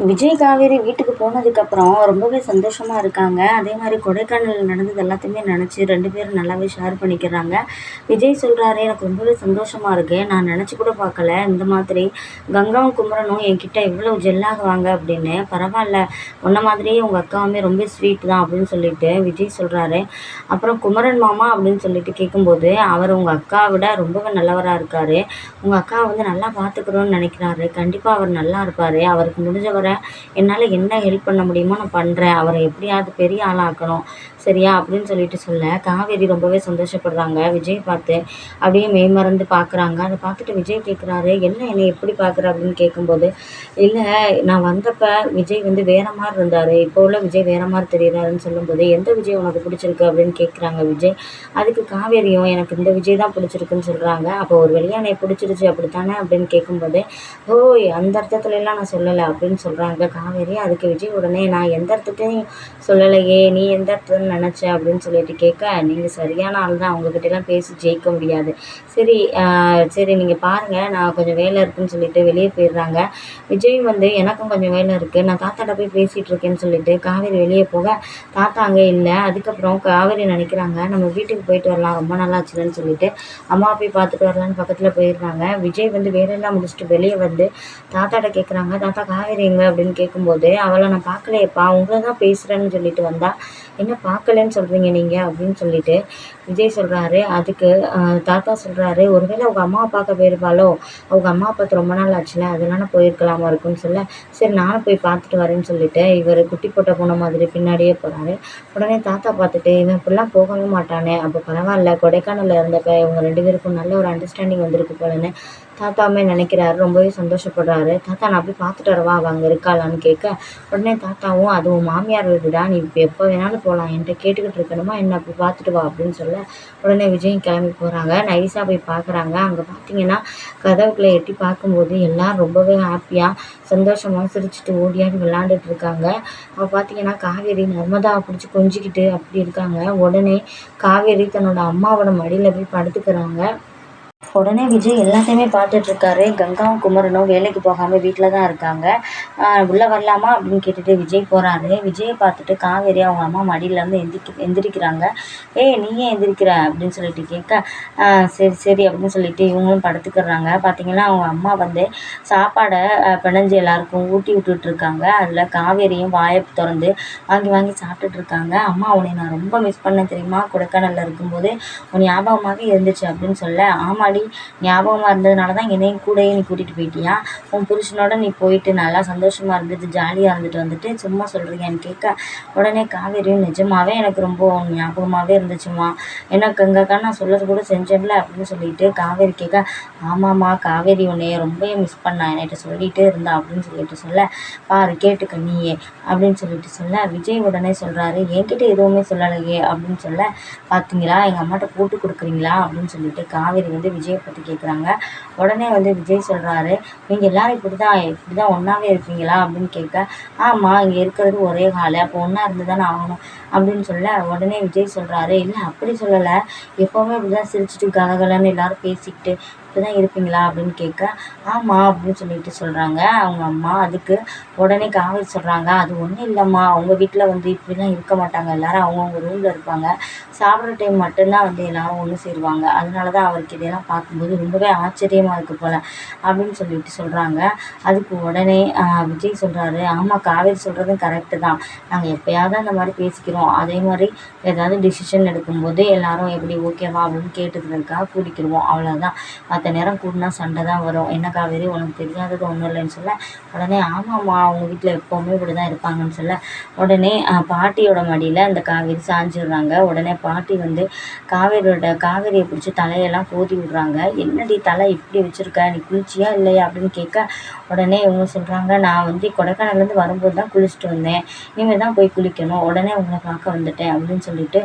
விஜய் காவேரி வீட்டுக்கு போனதுக்கப்புறம் ரொம்பவே சந்தோஷமாக இருக்காங்க. அதே மாதிரி கொடைக்கானலில் நடந்தது எல்லாத்தையுமே நினச்சி ரெண்டு பேரும் நல்லாவே ஷேர் பண்ணிக்கிறாங்க. விஜய் சொல்கிறாரு எனக்கு ரொம்பவே சந்தோஷமாக இருக்குது நான் நினச்சி கூட பார்க்கல. இந்த மாதிரி கங்காவும் குமரனும் என்கிட்ட இவ்வளோ ஜெல்லாகுவாங்க அப்படின்னு. பரவாயில்ல. உன்ன மாதிரியே உங்கள் அக்காவுமே ரொம்ப ஸ்வீட் தான் அப்படின்னு சொல்லிட்டு விஜய் சொல்கிறாரு அப்புறம் குமரன் மாமா அப்படின்னு சொல்லிட்டு கேட்கும்போது அவர் உங்கள் அக்காவை விட ரொம்பவே நல்லவராக இருக்கார். உங்கள் அக்காவை வந்து நல்லா பார்த்துக்கிறோன்னு நினைக்கிறாரு. கண்டிப்பாக அவர் நல்லா இருப்பார். அவருக்கு முடிஞ்ச வரை என்னால் என்ன ஹெல்ப் பண்ண முடியுமோ நான் பண்ணுறேன் அவரை எப்படியாவது பெரிய ஆளாக்கணும். சரியா? அப்படின்னு சொல்லிட்டு சொல்ல. காவேரி ரொம்பவே சந்தோஷப்படுறாங்க. விஜய் பார்த்து அப்படியே மெய்மறந்து பார்க்குறாங்க அதை பார்த்துட்டு விஜய் கேட்குறாரு என்ன என்னை எப்படி பார்க்குற அப்படின்னு கேட்கும்போது இல்லை நான் வந்தப்போ விஜய் வந்து வேற மாதிரி இருந்தார். இப்போ உள்ள விஜய் வேற மாதிரி தெரியுறாருன்னு சொல்லும்போது எந்த விஜய் உனக்கு பிடிச்சிருக்கு? அப்படின்னு கேட்குறாங்க விஜய். அதுக்கு காவேரியும் எனக்கு இந்த விஜய் தான் பிடிச்சிருக்குன்னு சொல்கிறாங்க அப்போ ஒரு வழியாக என்னை பிடிச்சிருச்சு அப்படித்தானே? அப்படின்னு கேட்கும்போது ஓய் அந்த அர்த்தத்துலலாம் நான் சொல்லலை. அப்படின்னு சொல்லி சொல்கிறாங்க காவேரி அதுக்கு விஜய் உடனே நான் எந்த இடத்துக்கும் சொல்லலையே நீ எந்த இடத்துல நினச்ச? அப்படின்னு சொல்லிட்டு கேட்க நீங்கள் சரியான ஆள் தான் அவங்கக்கிட்டலாம் பேசி ஜெயிக்க முடியாது. சரி சரி நீங்கள் பாருங்கள் நான் கொஞ்சம் வேலை இருக்குன்னு சொல்லிட்டு வெளியே போயிடுறாங்க. விஜய் வந்து எனக்கும் கொஞ்சம் வேலை இருக்குது நான் தாத்தாட்ட போய் பேசிகிட்டு இருக்கேன்னு சொல்லிட்டு காவேரி வெளியே போக தாத்தா அங்கே இல்லை அதுக்கப்புறம் காவேரி நினைக்கிறாங்க நம்ம வீட்டுக்கு போயிட்டு வரலாம் ரொம்ப நல்லாச்சுன்னு சொல்லிட்டு அம்மா போய் பார்த்துட்டு வரலான்னு பக்கத்தில் போயிடுறாங்க. விஜய் வந்து வேலையெல்லாம் முடிச்சுட்டு வெளியே வந்து தாத்தாட்ட கேட்குறாங்க தாத்தா காவேரி எங்க அப்படின்னு கேட்கும்போது அவளை நான் பார்க்கலையேப்பா உங்களை தான் பேசுகிறேன்னு சொல்லிட்டு வந்தா என்ன பார்க்கலன்னு சொல்கிறீங்க நீங்கள் அப்படின்னு சொல்லிட்டு விஜய் சொல்கிறாரு அதுக்கு தாத்தா சொல்கிறாரு ஒருவேளை அவங்க அம்மாவை பார்க்க போயிருப்பாளோ? அவங்க அம்மா பார்த்து ரொம்ப நாள் ஆச்சுல அதனால போயிருக்கலாமா இருக்குன்னு சொல்ல சரி நானும் போய் பார்த்துட்டு வரேன்னு சொல்லிட்டு இவர் குட்டி போட்ட போன மாதிரி பின்னாடியே போகிறாரு உடனே தாத்தா பார்த்துட்டு இவன் இப்படிலாம் போகவே மாட்டானே அப்போ பரவாயில்ல கொடைக்கானலில் இருந்தப்ப இவங்க ரெண்டு பேருக்கும் நல்ல ஒரு அண்டர்ஸ்டாண்டிங் வந்திருக்கு போலன்னு தாத்தாவுமே நினைக்கிறாரு ரொம்பவே சந்தோஷப்படுறாரு. தாத்தா நான் போய் பார்த்துட்டு வரவா? அவள் அங்கே இருக்காளான்னு கேட்க உடனே தாத்தாவும் அது உன் மாமியார் வீடுடா நீ இப்போ எப்போ வேணாலும் போகலாம் என்கிட்ட கேட்டுக்கிட்டு இருக்கணுமா? என்ன அப்படி பார்த்துட்டு வா அப்படின்னு சொல்ல உடனே விஜயும் கிளம்பி போகிறாங்க நைஸாக போய் பார்க்குறாங்க அங்கே பார்த்தீங்கன்னா கதவுக்குள்ளே எட்டி பார்க்கும்போது எல்லோரும் ரொம்பவே ஹாப்பியாக சந்தோஷமாக சிரிச்சுட்டு ஓடியாடி விளாண்டுட்டு இருக்காங்க. அப்போ பார்த்தீங்கன்னா காவேரி நர்மதாவை பிடிச்சி கொஞ்சிக்கிட்டு அப்படி இருக்காங்க. உடனே காவேரி தன்னோட அம்மாவோட மடியில் போய் படுத்துக்கிறாங்க. உடனே விஜய் எல்லாத்தையுமே பார்த்துட்ருக்காரு கங்காவும் குமரனும் வேலைக்கு போகாமல் வீட்டில் தான் இருக்காங்க. உள்ளே வரலாமா அப்படின்னு கேட்டுட்டு விஜய் போகிறாரு விஜயை பார்த்துட்டு காவேரி அவங்க அம்மா மடியிலேருந்து எந்திரிக்க எந்திரிக்கிறாங்க. ஏய் நீ ஏன் எந்திரிக்கிற? அப்படின்னு சொல்லிட்டு கேட்க சரி சரி அப்படின்னு சொல்லிட்டு இவங்களும் படுத்துக்கிறாங்க. பார்த்தீங்கன்னா அவங்க அம்மா வந்து சாப்பாடை பிணைஞ்சு எல்லாருக்கும் ஊட்டி விட்டுட்ருக்காங்க அதில் காவேரியும் வாயை திறந்து வாங்கி வாங்கி சாப்பிட்டுட்ருக்காங்க அம்மா உன்னை நான் ரொம்ப மிஸ் பண்ண தெரியுமா? கொடைக்கானலில் இருக்கும்போது உன் ஞாபகமாகவே இருந்துச்சு அப்படின்னு சொல்ல ஆமாடி ஞாபகமாக இருந்ததுனால தான் என்னையும் கூடயே நீ கூட்டிகிட்டு போயிட்டியா? உன் புருஷனோட நீ போயிட்டு நல்லா சந்தோஷமாக இருந்துட்டு ஜாலியாக இருந்துட்டு வந்துட்டு சும்மா சொல்கிறியான்னு கேட்க. உடனே காவேரியும் நிஜமாகவே எனக்கு ரொம்ப ஞாபகமாகவே இருந்துச்சுமா எனக்கு எங்கக்கா நான் சொல்கிறது கூட செஞ்சேன்ல அப்படின்னு சொல்லிட்டு காவேரி கேட்க ஆமாம்மா காவேரி உன்னைய ரொம்பவே மிஸ் பண்ணா. என்கிட்ட சொல்லிகிட்டே இருந்தா அப்படின்னு சொல்லிட்டு சொல்ல பாரு கேட்டுக்க நீயே அப்படின்னு சொல்லிட்டு சொல்ல விஜய் உடனே சொல்கிறாரு என்கிட்ட எதுவுமே சொல்லலையே அப்படின்னு சொல்ல பார்த்தீங்களா எங்கள் அம்மாட்ட போட்டு கொடுக்குறீங்களா? அப்படின்னு சொல்லிட்டு காவேரி வந்து விஜயை பற்றி கேட்குறாங்க உடனே வந்து விஜய் சொல்கிறாரு நீங்கள் எல்லோரும் இப்படி தான் இப்படி தான் ஒன்றாவே இருப்பீங்களா அப்படின்னு கேட்க ஆமாம் இங்கே இருக்கிறது ஒரே காலை அப்போ ஒன்றா இருந்து தானே ஆகணும். அப்படின்னு சொல்ல உடனே விஜய் சொல்கிறாரு இல்லை அப்படி சொல்லலை. எப்போவுமே இப்படி தான் சிரிச்சிட்டு கலகலன்னு எல்லோரும் பேசிக்கிட்டு இப்படி தான் இருப்பீங்களா அப்படின்னு கேட்க ஆமாம் அப்படின்னு சொல்லிட்டு சொல்கிறாங்க அவங்க அம்மா அதுக்கு உடனே காவேரி சொல்கிறாங்க அது ஒன்றும் இல்லைம்மா அவங்க வீட்டில் வந்து இப்படிலாம் இருக்க மாட்டாங்க. எல்லாரும் அவங்கவுங்க ரூமில் இருப்பாங்க. சாப்பிட்ற டைம் மட்டும்தான் வந்து எல்லோரும் ஒன்று சேருவாங்க. அதனால தான் அவருக்கு இதெல்லாம் பார்க்கும்போது ரொம்பவே ஆச்சரியமாக இருக்குது போல் அப்படின்னு சொல்லிட்டு சொல்கிறாங்க அதுக்கு உடனே விஜய் சொல்கிறாரு ஆமாம் காவேரி சொல்கிறதும் கரெக்டு தான். நாங்கள் எப்போயாவது அந்த மாதிரி பேசிக்கிறோம். அதே மாதிரி ஏதாவது டிசிஷன் எடுக்கும்போது எல்லோரும் எப்படி ஓகேவா அப்படின்னு கேட்டுக்கிறதுக்காக கூட்டிக்கிடுவோம் அவ்வளோதான் மற்ற நேரம் கூடினா சண்டை தான் வரும். என்ன காவேரி உனக்கு தெரியாதது ஒன்றும் இல்லைன்னு சொல்ல உடனே ஆமாம்மா அவங்க வீட்டில் எப்போவுமே இப்படி தான் இருப்பாங்கன்னு சொல்ல உடனே பாட்டியோட மடியில் அந்த காவேரி சாஞ்சிடுறாங்க. உடனே பாட்டி வந்து காவேரியோட காவேரியை பிடிச்சி தலையெல்லாம் கோதி விடுறாங்க. என்னடி தலை இப்படி வச்சுருக்க? நீ குளிச்சியா இல்லையா? அப்படின்னு கேட்க உடனே இவங்க சொல்கிறாங்க நான் வந்து கொடைக்கானல்லேருந்து வரும்போது தான் குளிச்சுட்டு வந்தேன். இனிமேல் தான் போய் குளிக்கணும். உடனே உங்களை பார்க்க வந்துட்டேன். அப்படின்னு சொல்லிட்டு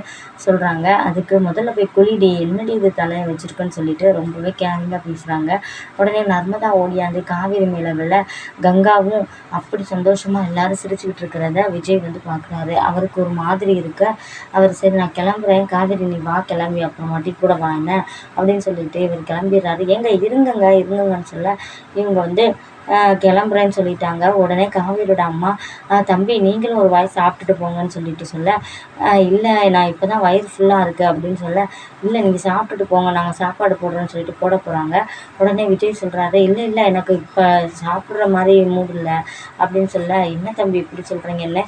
சொல்கிறாங்க அதுக்கு முதல்ல போய் குளிடி. என்னடி இது தலையை வச்சுருக்குன்னு சொல்லிட்டு ரொம்பவே கேங் கேரிங்காக பேசுகிறாங்க உடனே நர்மதா ஓடியாந்து காவிரி மேலே கங்காவும் அப்படி சந்தோஷமாக எல்லாரும் சிரிச்சுக்கிட்டு இருக்கிறத விஜய் வந்து பார்க்குறாரு அவருக்கு ஒரு மாதிரி இருக்க அவர் சரி நான் கிளம்புறேன். காவிரி நீ வா கிளம்பி அப்புறமாட்டி கூட வா என்ன? அப்படின்னு சொல்லிட்டு இவர் கிளம்பிடுறாரு. ஏங்க இருங்கங்க இருங்கங்கன்னு சொல்ல இவங்க வந்து கிளம்புறேன்னு சொல்லிட்டாங்க. உடனே காவேரியோட அம்மா தம்பி நீங்களும் ஒரு வாய் சாப்பிட்டுட்டு போங்கன்னு சொல்லிட்டு சொல்ல இல்லை நான் இப்போ தான் வயிறு ஃபுல்லாக இருக்குது அப்படின்னு சொல்ல இல்லை நீங்கள் சாப்பிட்டுட்டு போங்க நாங்கள் சாப்பாடு போடுறோன்னு சொல்லிட்டு போட போகிறாங்க உடனே விஜய் சொல்கிறாரு இல்லை இல்லை எனக்கு இப்போ சாப்பிட்ற மாதிரி மூடு இல்லை அப்படின்னு சொல்ல என்ன தம்பி இப்படி சொல்கிறீங்க என்ன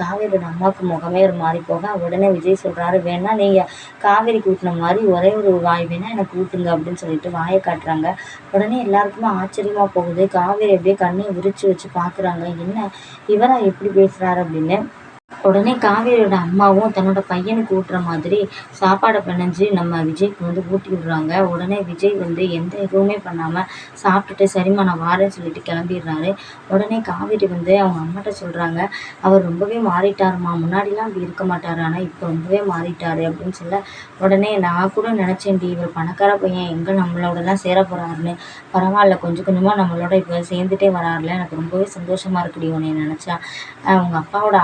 காவேரியோட அம்மாவுக்கு முகமே ஒரு மாதிரி போக. உடனே விஜய் சொல்கிறாரு வேணா நீங்கள் காவேரிக்கு ஊட்டின மாதிரி ஒரே ஒரு வாய் வேணால் எனக்கு ஊட்டுங்க அப்படின்னு சொல்லிட்டு வாயை காட்டுறாங்க. உடனே எல்லாருக்குமே ஆச்சரியமாக போகுது. கா காவேரி அப்படியே கண்ணை விரிச்சு வச்சு பார்க்குறாங்க. என்ன? இவரா எப்படி பேசுகிறாரு அப்படின்னு உடனே காவேரியோட அம்மாவும் தன்னோட பையனுக்கு ஊட்டுற மாதிரி சாப்பாடை பிணைஞ்சு நம்ம விஜய்க்கு வந்து ஊட்டி விடுறாங்க. உடனே விஜய் வந்து எந்த எதுவுமே பண்ணாமல் சாப்பிட்டுட்டு சரிம்மா நான் வாரேன்னு சொல்லிட்டு கிளம்பிடுறாரு. உடனே காவேரி வந்து அவங்க அம்மாட்ட சொல்கிறாங்க அவர் ரொம்பவே மாறிட்டாருமா முன்னாடிலாம் அப்படி இருக்க மாட்டார். ஆனால் இப்போ ரொம்பவே மாறிட்டாரு. அப்படின்னு சொல்ல உடனே நான் கூட நினச்சேன்டி இவர் பணக்கார பையன். எங்கே நம்மளோடலாம் சேர போகிறாருன்னு பரவாயில்ல. கொஞ்சம் கொஞ்சமாக நம்மளோட இப்போ சேர்ந்துட்டே வராருல. எனக்கு ரொம்பவே சந்தோஷமாக இருக்குடி உன்னை நினச்சா. அவங்க அப்பாவோட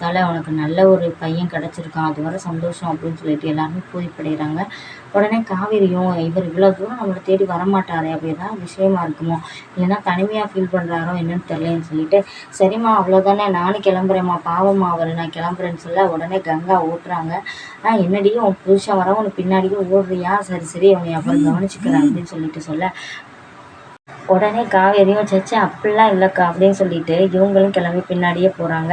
பார்த்தால அவனுக்கு நல்ல ஒரு பையன் கிடச்சிருக்கான். அது வர சந்தோஷம் அப்படின்னு சொல்லிட்டு எல்லாருமே பூரிப்படைகிறாங்க. உடனே காவேரியும் இவர் இவ்வளோ தூரம் நம்மளை தேடி வரமாட்டாரே அப்படி விஷயமா இருக்குமோ? இல்லைன்னா தனிமையாக ஃபீல் பண்ணுறாரோ என்னன்னு தெரியலன்னு சொல்லிட்டு சரிம்மா அவ்வளோதானே நானும் கிளம்புறேம்மா பாவம்மா அவர் நான் கிளம்புறேன்னு சொல்ல உடனே கங்கா ஓட்டுறாங்க. ஆ என்னடியும் உன் புருஷன் வர உனக்கு ஓடுறியா? சரி சரி அவனை அப்புறம் கவனிச்சுக்கிறேன் அப்படின்னு சொல்லிட்டு சொல்ல உடனே காவேரியும் சச்ச அப்படிலாம் இல்லைக்கா அப்படின்னு சொல்லிட்டு இவங்களும் கிளம்பி பின்னாடியே போகிறாங்க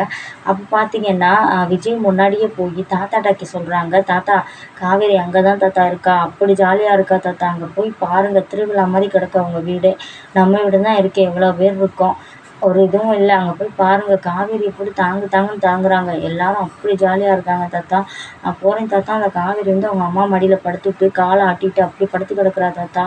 அப்போ பார்த்தீங்கன்னா விஜய் முன்னாடியே போய் தாத்தாட்டாக்கி சொல்கிறாங்க தாத்தா காவேரி அங்கே தான் தாத்தா இருக்கா? அப்படி ஜாலியாக இருக்கா தாத்தா? அங்கே போய் பாருங்கள் திருவிழா மாதிரி கிடக்கு அவங்க வீடு. நம்ம வீடு தான் இருக்கே எவ்வளோ பேர் இருக்கோம். ஒரு இதுவும் இல்லை. அங்கே போய் பாருங்கள் காவேரி எப்படி தாங்கு தாங்குன்னு தாங்குறாங்க. எல்லாரும் அப்படி ஜாலியாக இருக்காங்க தாத்தா. நான் போகிறேன் தாத்தா. அந்த காவேரி வந்து அவங்க அம்மா மடியில் படுத்துட்டு காலை ஆட்டிட்டு அப்படி படுத்து கிடக்குறா தாத்தா.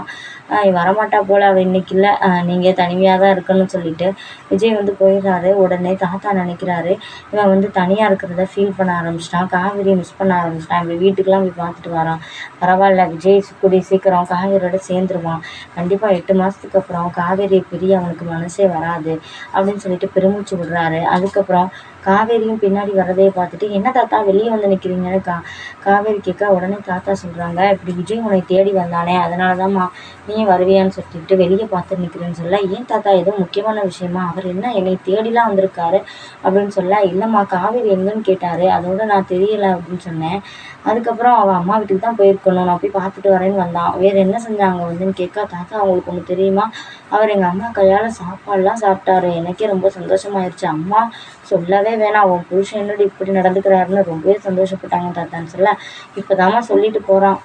வரமாட்டா போல். அவள் இன்னைக்கு இல்லை. நீங்கள் தனிமையாக தான் இருக்கணும்னு சொல்லிட்டு விஜய் வந்து போயிடுறாரு. உடனே தாத்தா நினைக்கிறாரு. இவன் வந்து தனியாக இருக்கிறத ஃபீல் பண்ண ஆரம்பிச்சிட்டான். காவேரியை மிஸ் பண்ண ஆரம்பிச்சிட்டான். இப்படி வீட்டுக்கெலாம் போய் பார்த்துட்டு வரான். பரவாயில்ல. விஜய் கூடிய சீக்கிரம் காவேரியோட சேர்ந்துருவான். கண்டிப்பாக எட்டு மாதத்துக்கு அப்புறம் காவேரியை பிரிய அவனுக்கு மனசே வராது. அப்படின்னு சொல்லிட்டு பெருமூச்சு விடுறாரு. அதுக்கப்புறம் காவேரியும் பின்னாடி வரதையே பார்த்துட்டு என்ன தாத்தா வெளியே வந்து நிற்கிறீங்கன்னு கா காவேரி கேட்க உடனே தாத்தா சொல்கிறாங்க இப்படி விஜய் உன்னை தேடி வந்தானே அதனால தான்மா நீ வருவியான்னு சொல்லிட்டு வெளியே பார்த்து நிற்கிறேன்னு சொல்ல ஏன் தாத்தா எதுவும் முக்கியமான விஷயமா? அவர் என்ன என்னை தேடிலாம் வந்திருக்காரு? அப்படின்னு சொல்ல இல்லைம்மா காவேரி எங்கன்னு கேட்டார் அதோட நான் தெரியலை அப்படின்னு சொன்னேன். அதுக்கப்புறம் அவள் அம்மா வீட்டுக்கு தான் போயிருக்கணும் நான் போய் பார்த்துட்டு வரேன்னு வந்தான். வேறு என்ன செஞ்சாங்க? வந்துன்னு கேட்க தாத்தா அவங்களுக்கு ஒன்று தெரியுமா? அவர் எங்கள் அம்மா கையால் சாப்பாடுலாம் சாப்பிட்டாரு எனக்கே ரொம்ப சந்தோஷமாயிருச்சு. அம்மா சொல்லவே வேணாம் உன் புருஷன் என்னடி இப்படி நடந்துக்கிறாருன்னு ரொம்பவே சந்தோஷப்பட்டாங்க தாத்தான்னு சொல்ல இப்போ சொல்லிட்டு போகிறான்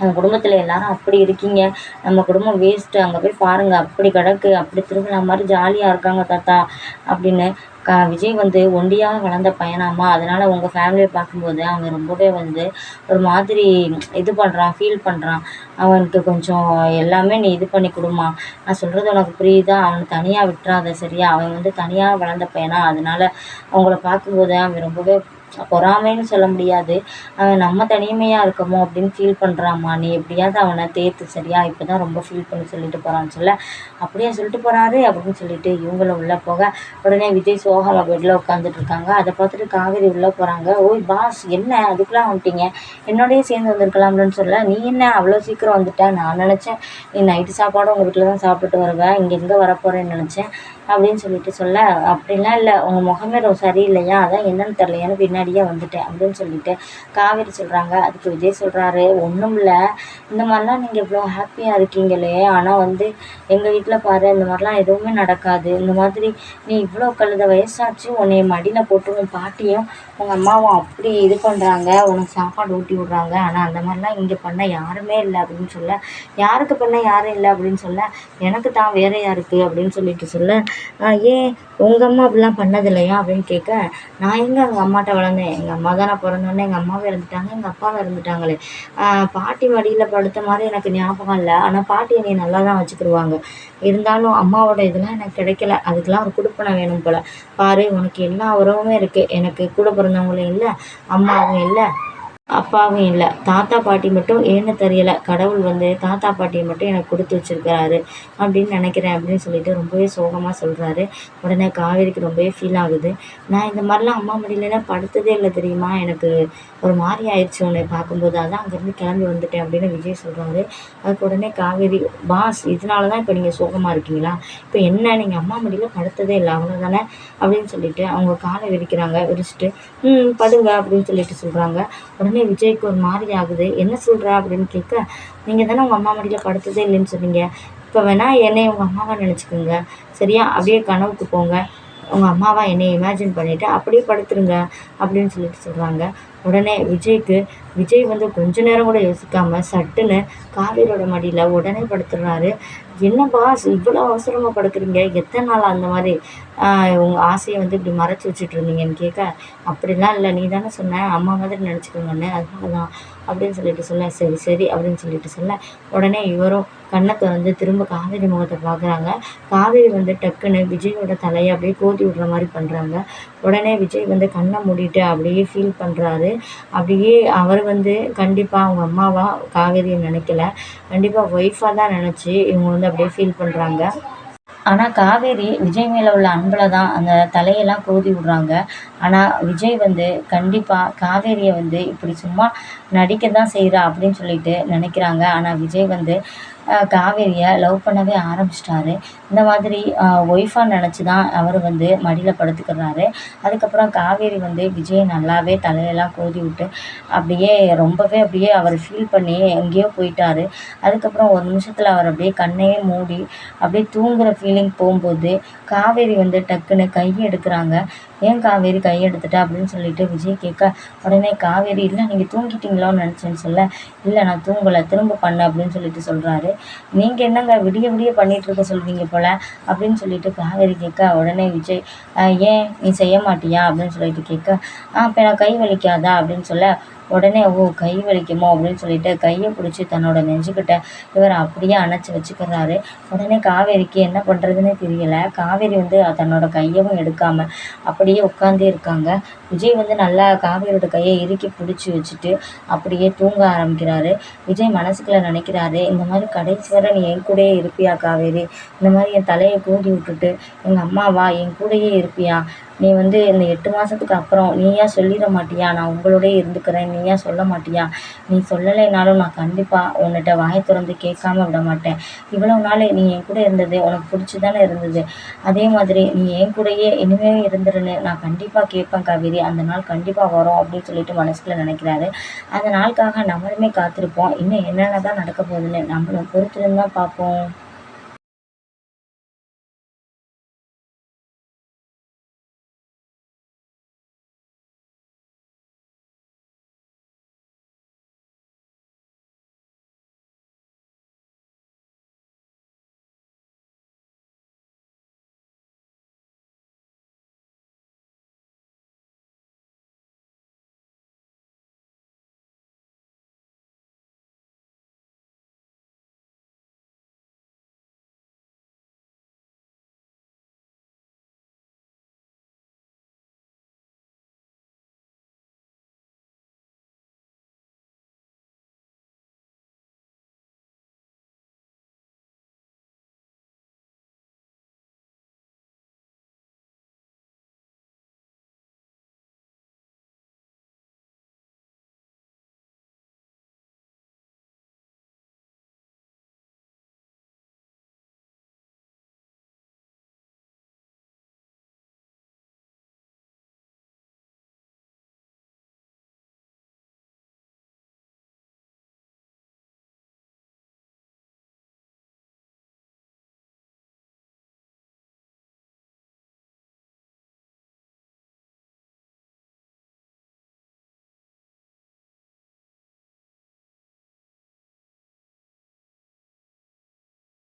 உங்கள் குடும்பத்தில் எல்லாரும் அப்படி இருக்கீங்க. நம்ம குடும்பம் வேஸ்ட்டு அங்கே போய் பாருங்கள் அப்படி கிடக்கு. அப்படி திருவிழா மாதிரி ஜாலியாக இருக்காங்க தாத்தா. அப்படின்னு க விஜய் வந்து ஒண்டியாக வளர்ந்த பையனாமா அதனால் உங்கள் ஃபேமிலியை பார்க்கும்போது அவன் ரொம்பவே வந்து ஒரு மாதிரி இது பண்ணுறான் ஃபீல் பண்ணுறான் அவனுக்கு கொஞ்சம் எல்லாமே நீ இது பண்ணி கொடுமா நான் சொல்கிறது உனக்கு புரியுதா? அவனை தனியாக விட்டுறாத சரியா? அவன் வந்து தனியாக வளர்ந்த பையனா? அதனால் அவங்கள பார்க்கும்போது அவன் ரொம்பவே பொறாமைன்னு சொல்ல முடியாது. அவன் நம்ம தனிமையாக இருக்கமோ அப்படின்னு ஃபீல் பண்ணுறாம்மா நீ எப்படியாவது அவனை தேர்த்து சரியா இப்போ தான் ரொம்ப ஃபீல் பண்ணி சொல்லிட்டு போகிறான்னு சொல்ல. அப்படியே சொல்லிட்டு போகிறாரு அப்படின்னு சொல்லிட்டு இவங்களும் உள்ளே போக உடனே விஜய் சோகால பெட்டில் உட்காந்துட்டு இருக்காங்க. அதை பார்த்துட்டு காவேரி உள்ளே போகிறாங்க ஓய் பாஸ் என்ன? அதுக்கெலாம் வந்துட்டீங்க. என்னோடய சேர்ந்து வந்திருக்கலாம்னு சொல்ல. நீ என்ன? அவ்வளோ சீக்கிரம் வந்துட்டேன் நான் நினச்சேன் நீ நைட்டு சாப்பாடும் உங்கள் வீட்டில் தான் சாப்பிட்டுட்டு வருவேன் இங்கே எங்கே வரப்போகிறேன்னு நினச்சேன். அப்படின்னு சொல்லிட்டு சொல்ல அப்படிலாம் இல்லை உங்கள் முகமே ரொம்ப சரியில்லையா? அதான் என்னன்னு தெரிலையான்னு பின்னாடியே வந்துட்டேன் அப்படின்னு சொல்லிட்டு காவேரி சொல்கிறாங்க அதுக்கு விஜய் சொல்கிறாரு ஒன்றும் இல்லை. இந்த மாதிரிலாம் நீங்கள் இவ்வளோ ஹாப்பியாக இருக்கீங்களே. ஆனால் வந்து எங்கள் வீட்டில் பாரு இந்த மாதிரிலாம் எதுவுமே நடக்காது. இந்த மாதிரி நீ இவ்வளோ கழுத வயசாச்சு உன்னை மடியில் போட்டு உன் பாட்டியும் உங்கள் அம்மாவும் அப்படி இது பண்ணுறாங்க உனக்கு சாப்பாடு ஊட்டி விட்றாங்க. ஆனால் அந்த மாதிரிலாம் இங்கே பண்ண யாருமே இல்லை அப்படின்னு சொல்ல. யாருக்கு பண்ண யாரும் இல்லை அப்படின்னு சொல்ல. எனக்கு தான் வேற யாருக்கு அப்படின்னு சொல்லிட்டு சொல்ல. ஏன் உங்கள் அம்மா அப்படிலாம் பண்ணது இல்லையா அப்படின்னு கேட்க நான் எங்கே எங்கள் அம்மாட்ட வளர்ந்தேன். எங்கள் அம்மா தான் நான் எங்கள் அம்மாவும் இறந்துட்டாங்க. எங்கள் அப்பாவும் இறந்துட்டாங்களே. பாட்டி வடியில் படுத்த மாதிரி எனக்கு ஞாபகம் இல்லை. ஆனால் பாட்டி என்னை நல்லா தான் வச்சுக்கிடுவாங்க இருந்தாலும் அம்மாவோட இதெல்லாம் எனக்கு கிடைக்கல. அதுக்கெலாம் ஒரு கொடுப்பனை வேணும் போல். பாரு உனக்கு எல்லா உறவுமே இருக்குது எனக்கு கூட பிறந்தவங்களும் இல்லை அம்மாவும் இல்லை. அப்பாவும் இல்லை. தாத்தா பாட்டி மட்டும் ஏன்னு தெரியல. கடவுள் வந்து தாத்தா பாட்டியை மட்டும் எனக்கு கொடுத்து வச்சிருக்கிறாரு அப்படின்னு நினைக்கிறேன் அப்படின்னு சொல்லிட்டு ரொம்பவே சோகமாக சொல்கிறாரு உடனே காவேரிக்கு ரொம்பவே ஃபீல் ஆகுது. நான் இந்த மாதிரிலாம் அம்மா மடியிலலாம் படுத்ததே இல்லை தெரியுமா? எனக்கு ஒரு மாதிரி ஆயிடுச்சு உன்னை பார்க்கும்போது. அதான் அங்கேருந்து கிளம்பி வந்துட்டேன் அப்படின்னு விஜய் சொல்கிறாரு அதுக்கு உடனே காவேரி பாஸ் இதனால தான் இப்போ நீங்கள் சோகமாக இருக்கீங்களா? இப்போ என்ன? நீங்கள் அம்மா மடியில் படுத்ததே இல்லை. அவ்வளோ தானே அப்படின்னு சொல்லிட்டு அவங்க காலை விரிக்கிறாங்க விரிச்சிட்டு ம் படுங்க அப்படின்னு சொல்லிட்டு சொல்கிறாங்க உடனே விஜய்க்கு ஒரு மாதிரி ஆகுது. என்ன சொல்கிற அப்படின்னு கேட்க நீங்கள் தானே உங்கள் அம்மா மடியில் படுத்ததே இல்லைன்னு சொன்னீங்க. இப்போ வேணால் என்னை உங்கள் அம்மாவை நினச்சிக்கோங்க. சரியா? அப்படியே கனவுக்கு போங்க. உங்கள் அம்மாவா என்னை இமேஜின் பண்ணிவிட்டு அப்படியே படுத்துருங்க அப்படின்னு சொல்லிட்டு சொல்கிறாங்க உடனே விஜய்க்கு விஜய் வந்து கொஞ்ச நேரம் கூட யோசிக்காமல் சட்டுன்னு காவேரியோட மடியில் உடனே படுத்துடுறாரு என்ன பாஸ் இவ்வளோ அவசரமாக படுக்கிறீங்க? எத்தனை நாள் அந்த மாதிரி உங்கள் ஆசையை வந்து இப்படி மறைச்சி வச்சுட்டு இருந்தீங்கன்னு கேட்க அப்படிலாம் இல்லை நீ தானே சொன்ன அம்மா மாதிரி நினச்சிக்கோங்கன்னு. அதனால தான் அப்படின்னு சொல்லிட்டு சொல்ல சரி சரி அப்படின்னு சொல்லிட்டு சொல்ல உடனே இவரும் கண்ணை திறந்து திரும்ப காவேரி முகத்தை பார்க்குறாங்க. காவேரி வந்து டக்குன்னு விஜயோட தலையை அப்படியே கோதி விடுற மாதிரி பண்ணுறாங்க உடனே விஜய் வந்து கண்ணை மூடிட்டு அப்படியே ஃபீல் பண்ணுறாரு அப்படியே அவர் வந்து கண்டிப்பாக அவங்க அம்மாவா காவேரியை நினைக்கல. கண்டிப்பாக ஒய்ஃபாக தான் நினச்சி இவங்க வந்து அப்படியே ஃபீல் பண்ணுறாங்க ஆனால் காவேரி விஜய் மேலே உள்ள அன்பில் தான் அந்த தலையெல்லாம் கோதி விட்றாங்க. ஆனால் விஜய் வந்து கண்டிப்பாக காவேரியை வந்து இப்படி சும்மா நடிக்க தான் செய்கிறா அப்படின்னு சொல்லிட்டு நினைக்கிறாங்க. ஆனால் விஜய் வந்து காவேரியை லவ் பண்ணவே ஆரம்பிச்சிட்டாரு. இந்த மாதிரி ஒய்ஃபாக நினச்சி தான் அவர் வந்து மடியில் படுத்துக்கிறாரு. அதுக்கப்புறம் காவேரி வந்து விஜய் நல்லாவே தலையெல்லாம் கோதி விட்டு அப்படியே ரொம்பவே அப்படியே அவர் ஃபீல் பண்ணி எங்கேயோ போயிட்டாரு. அதுக்கப்புறம் ஒரு நிமிஷத்தில் அவர் அப்படியே கண்ணையே மூடி அப்படியே தூங்குகிற ஃபீலிங் போகும்போது காவேரி வந்து டக்குன்னு கையை எடுக்கிறாங்க. ஏன் காவேரி கையெடுத்துட்ட அப்படின்னு சொல்லிட்டு விஜய் கேட்க உடனே காவேரி இல்லை நீங்கள் தூங்கிட்டீங்களோன்னு நினச்சேன்னு சொல்ல. இல்லை நான் தூங்கலை. திரும்ப பண்ண அப்படின்னு சொல்லிட்டு சொல்கிறாரு நீங்கள் என்னங்க விடிய விடிய பண்ணிகிட்டு இருக்க சொல்வீங்க போல்? அப்படின்னு சொல்லிட்டு காவேரி கேட்க உடனே விஜய் ஏன் நீ செய்ய மாட்டியா? அப்படின்னு சொல்லிட்டு கேட்க ஆ இப்போ நான் கை வலிக்காதா? அப்படின்னு சொல்ல உடனே ஓ கை வலிக்குமோ? அப்படின்னு சொல்லிட்டு கையை பிடிச்சி தன்னோட நெஞ்சுக்கிட்ட இவர் அப்படியே அணைச்சி வச்சுக்கிறாரு. உடனே காவேரிக்கு என்ன பண்ணுறதுன்னு தெரியல. காவேரி வந்து தன்னோட கையவும் எடுக்காமல் அப்படியே உட்காந்தே இருக்காங்க. விஜய் வந்து நல்லா காவேரியோட கையை இறுக்கி பிடிச்சி வச்சுட்டு அப்படியே தூங்க ஆரம்பிக்கிறாரு. விஜய் மனசுக்குள்ளே நினைக்கிறாரு இந்த மாதிரி கடைசி வரை நீ என் கூடயே இருப்பியா காவேரி? இந்த மாதிரி என் தலையை கூண்டி விட்டுட்டு எங்கள் அம்மாவா என் கூடயே இருப்பியா? நீ வந்து இந்த எட்டு மாதத்துக்கு அப்புறம் நீயா சொல்லிட மாட்டியா? நான் உங்களோடயே இருந்துக்கிறேன். நீயா சொல்ல மாட்டியா? நீ சொல்லலைனாலும் நான் கண்டிப்பாக உன்கிட்ட வாயை திறந்து கேட்காம விட மாட்டேன். இவ்வளோ நாள் நீ என் கூட இருந்தது. உனக்கு பிடிச்சி தானே இருந்தது. அதே மாதிரி நீ என் கூடயே இனிமே இருந்துருன்னு நான் கண்டிப்பாக கேட்பேன் காவேரி. அந்த நாள் கண்டிப்பாக வரும் அப்படின்னு சொல்லிட்டு மனசுக்குள்ள நினைக்கிறாரு. அந்த நாளுக்காக நம்மளுமே காத்திருப்போம். இன்னும் என்னென்ன தான் நடக்க போகுதுன்னு நம்மளும் பொறுத்திருந்து தான் பார்ப்போம்.